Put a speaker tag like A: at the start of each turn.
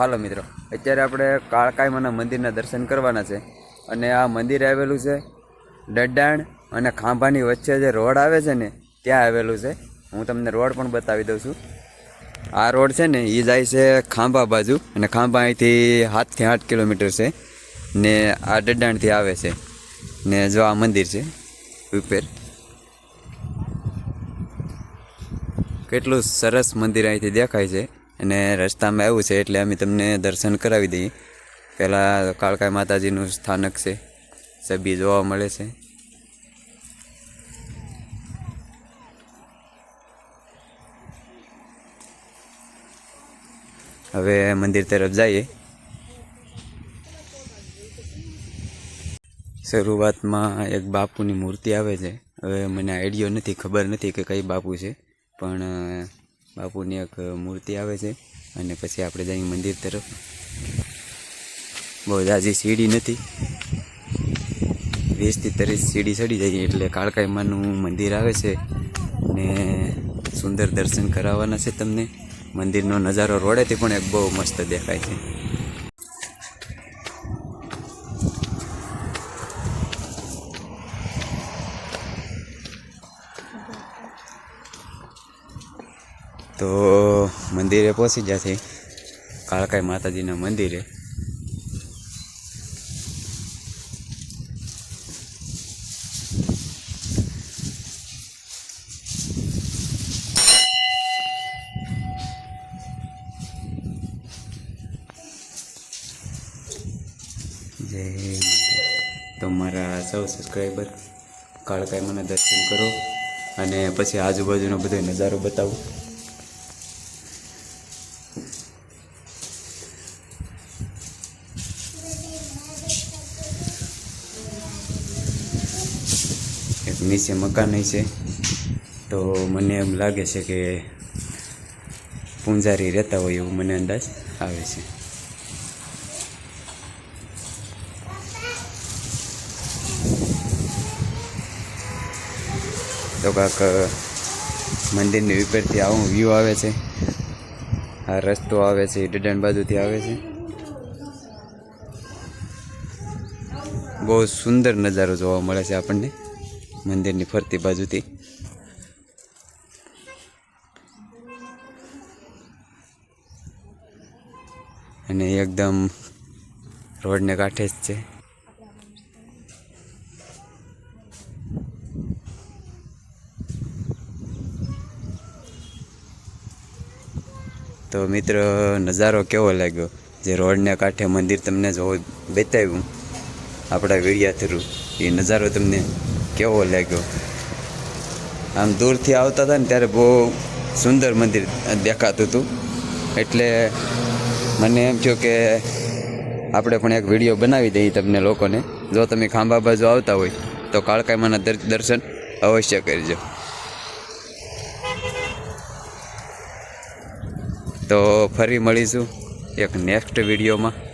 A: હાલો મિત્રો, અત્યારે આપણે કાળકાઈમાના મંદિરના દર્શન કરવાના છે અને આ મંદિર આવેલું છે ડડાણ અને ખાંભાની વચ્ચે જે રોડ આવે છે ને, ત્યાં આવેલું છે. હું તમને રોડ પણ બતાવી દઉં છું. આ રોડ છે ને એ જાય છે ખાંભા બાજુ અને ખાંભા અહીંથી સાતથી આઠ કિલોમીટર છે ને આ ડડાણથી આવે છે ને જો આ મંદિર છે ઉપર. કેટલું સરસ મંદિર અહીંથી દેખાય છે. અને રસ્તામાં આવ્યું છે એટલે અમે તમને દર્શન કરાવી દઈએ. પહેલાં કાળકાઈ માતાજીનું સ્થાનક છે. સભી જોવા મળે છે. હવે મંદિર તરફ જઈએ. શરૂઆતમાં એક બાપુની મૂર્તિ આવે છે. હવે મને આઈડિયો નથી, ખબર નથી કે કઈ બાપુ છે. પણ બાપુની એક મૂર્તિ આવે છે અને પછી આપણે જઈએ મંદિર તરફ. બહુ જાજી સીડી નથી. વીસથી ત્રીસ સીડી ચડી જઈએ એટલે કાળકાઈમાનું મંદિર આવે છે ને સુંદર દર્શન કરાવવાના છે તમને. મંદિરનો નજારો રોડેથી પણ એક બહુ મસ્ત દેખાય છે. તો મંદિરે પહોંચી જશે કાળકાઈ માતાજીના મંદિરે. જય તો મારા સૌ સબસ્ક્રાઈબર કાળકાઈ મને દર્શન કરો. અને પછી આજુબાજુનો બધો નજારો બતાવું. નીચે મકાન છે. તો મને એમ લાગે છે કે પૂંજારી રહેતા હોય એવું મને અંદાજ આવે છે. તો કાંક, મંદિરની ઉપરથી આવું વ્યૂ આવે છે. આ રસ્તો આવે છે, એ બાજુથી આવે છે. બહુ સુંદર નજારો જોવા મળે છે આપણને. મંદિરની ફરતી બાજુથી. અને એકદમ રોડને કાંઠે જ છે. તો મિત્ર, નજારો કેવો લાગ્યો? જે રોડને કાંઠે મંદિર તમને જો બતાવ્યું. આપણા વિડિયા થ્રુ. એ નજારો તમને કેવો લાગ્યો? આમ દૂરથી આવતા હતા ને ત્યારે બહુ સુંદર મંદિર દેખાતું હતું. એટલે મને એમ થયું કે આપણે પણ એક વીડિયો બનાવી દઈએ તમને લોકોને. જો તમે ખાંભા બાજુ આવતા હોય તો કાળકાઈમાના દર- દર્શન અવશ્ય કરજો. તો ફરી મળીશું એક નેક્સ્ટ વિડીયોમાં.